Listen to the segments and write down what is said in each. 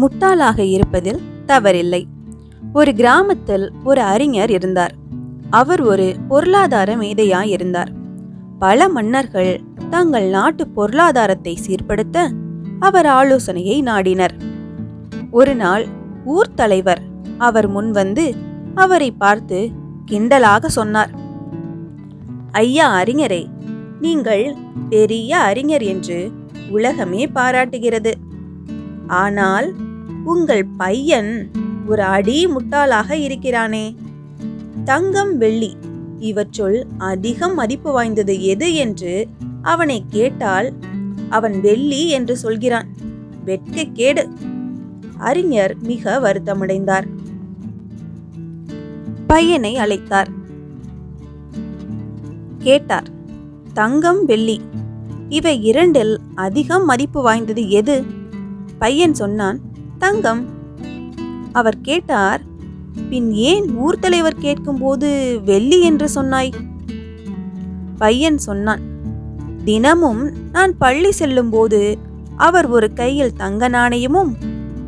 முட்டாளாக இருப்பதில் தவறில்லை. ஒரு கிராமத்தில் ஒரு அறிஞர் இருந்தார். அவர் ஒரு பொருளாதார மேதையாய் இருந்தார் பல மன்னர்கள் தங்கள் நாட்டு பொருளாதாரத்தை சீர்படுத்த அவர் ஆலோசனையை நாடினர். ஒரு நாள் ஊர் தலைவர் அவர் முன்வந்து அவரை பார்த்து கிண்டலாக சொன்னார். ஐயா அறிஞரே நீங்கள் பெரிய அறிஞர் என்று உலகமே பாராட்டுகிறது. ஆனால் உங்கள் பையன் ஒரு அடி முட்டாளாக இருக்கிறானே. தங்கம் வெள்ளி இவற்றுள் அதிகம் மதிப்பு வாய்ந்தது எது என்று அவனை கேட்டால் அவன் வெள்ளி என்று சொல்கிறான். வெட்கக்கேடு அறிஞர் மிக வருத்தமடைந்தார். பையனை அழைத்தார். கேட்டார் தங்கம் வெள்ளி இவை இரண்டில் அதிகம் மதிப்பு வாய்ந்தது எது? பையன் சொன்னான் தங்கம். அவர் கேட்டார் பின் ஏன் ஊர் தலைவர் கேட்கும்போது வெள்ளி என்று சொன்னாய்? பையன் சொன்னான் தினமும் நான் பள்ளி செல்லும்போது அவர் ஒரு கையில் தங்க நாணயமும்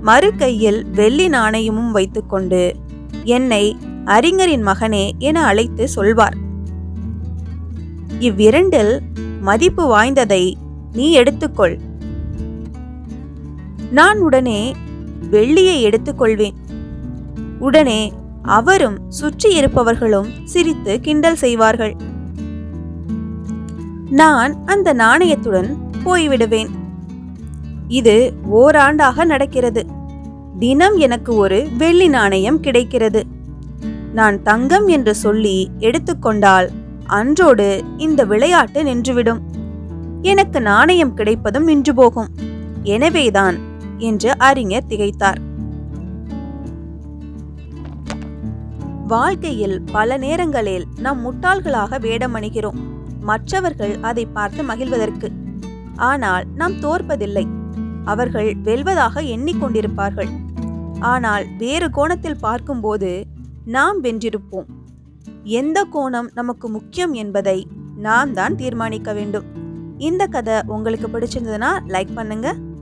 மறு கையில் வெள்ளி நாணயமும் வைத்துக்கொண்டு என்னை அறிஞரின் மகனே என அழைத்து சொல்வார். இவ்விரண்டில் மதிப்பு வாய்ந்ததை நீ எடுத்துக்கொள். நான் உடனே வெள்ளியை எடுத்துக்கொள்வேன். உடனே அவரும் சுற்றி இருப்பவர்களும் சிரித்து கிண்டல் செய்வார்கள். நான் அந்த நாணயத்துடன் போய்விடுவேன். இது ஓராண்டாக நடக்கிறது. தினம் எனக்கு ஒரு வெள்ளி நாணயம் கிடைக்கிறது. நான் தங்கம் என்று சொல்லி எடுத்துக்கொண்டால் அன்றோடு இந்த விளையாட்டு நின்றுவிடும். எனக்கு நாணயம் கிடைப்பதும் நின்று போகும். எனவேதான் என்று அறிஞர் திகைத்தார். வாழ்க்கையில் பல நேரங்களில் நாம் முட்டாள்களாக வேடமணிகிறோம். மற்றவர்கள் அதை பார்த்து மகிழ்வதற்கு. ஆனால் நாம் தோற்பதில்லை. அவர்கள் வெல்வதாக எண்ணிக்கொண்டிருப்பார்கள். ஆனால் வேறு கோணத்தில் பார்க்கும்போது நாம் வென்றிருப்போம். எந்த கோணம் நமக்கு முக்கியம் என்பதை நாம் தான் தீர்மானிக்க வேண்டும். இந்த கதை உங்களுக்கு பிடிச்சிருந்ததுன்னா லைக் பண்ணுங்கள்